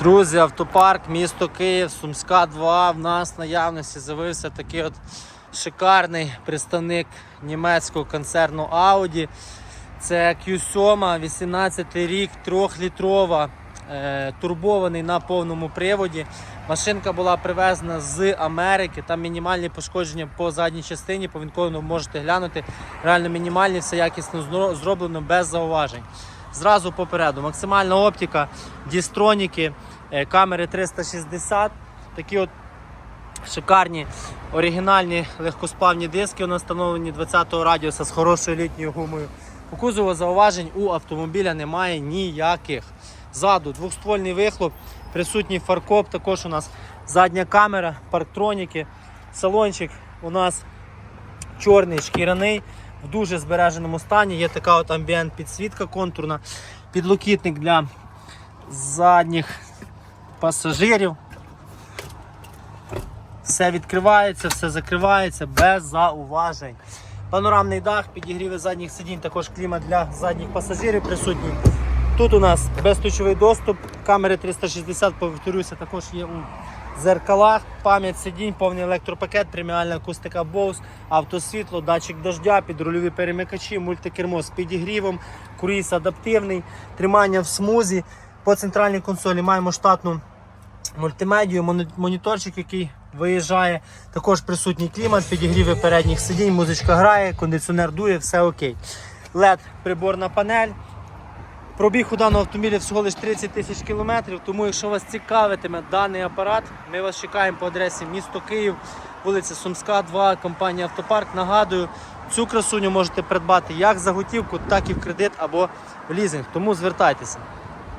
Друзі, автопарк, місто Київ, Сумська 2. В нас наявності з'явився такий от шикарний представник німецького концерну Audi. Це Q7, 18 рік, 3-літрова, е, турбований на повному приводі. Машинка була привезена з Америки. Там мінімальні пошкодження по задній частині. По вінковому можете глянути. Реально мінімальні, все якісно зроблено без зауважень. Зразу попереду. Максимальна оптика, дістроніки, е, камери 360. Такі от шикарні оригінальні легкосплавні диски. Вони встановлені 20-го радіуса з хорошою літньою гумою. У кузову зауважень у автомобіля немає ніяких. Ззаду двохствольний вихлоп, присутній фаркоп, також у нас задня камера, парктроніки, салончик у нас чорний шкіряний в дуже збереженому стані. Є така от амбієнт підсвітка контурна, підлокітник для задніх пасажирів. Все відкривається, все закривається без зауважень. Панорамний дах, підігріви задніх сидінь, також клімат для задніх пасажирів присутній. Тут у нас безключовий доступ, камери 360, повторюся, також є у зеркалах, пам'ять сидінь, повний електропакет, преміальна акустика Bose, автосвітло, датчик дождя, підрульові перемикачі, мультикермо з підігрівом, круїз адаптивний, тримання в смузі. По центральній консолі маємо штатну мультимедію, моніторчик, який виїжджає. Також присутній клімат, підігріви передніх сидінь, музичка грає, кондиціонер дує, все окей. LED приборна панель. Пробіг у даного автомобіля всього лише 30 тисяч кілометрів, тому якщо вас цікавитиме даний апарат, ми вас чекаємо по адресі місто Київ, вулиця Сумська, 2, компанія Автопарк. Нагадую, цю красуню можете придбати як за готівку, так і в кредит або в лізинг. Тому звертайтеся.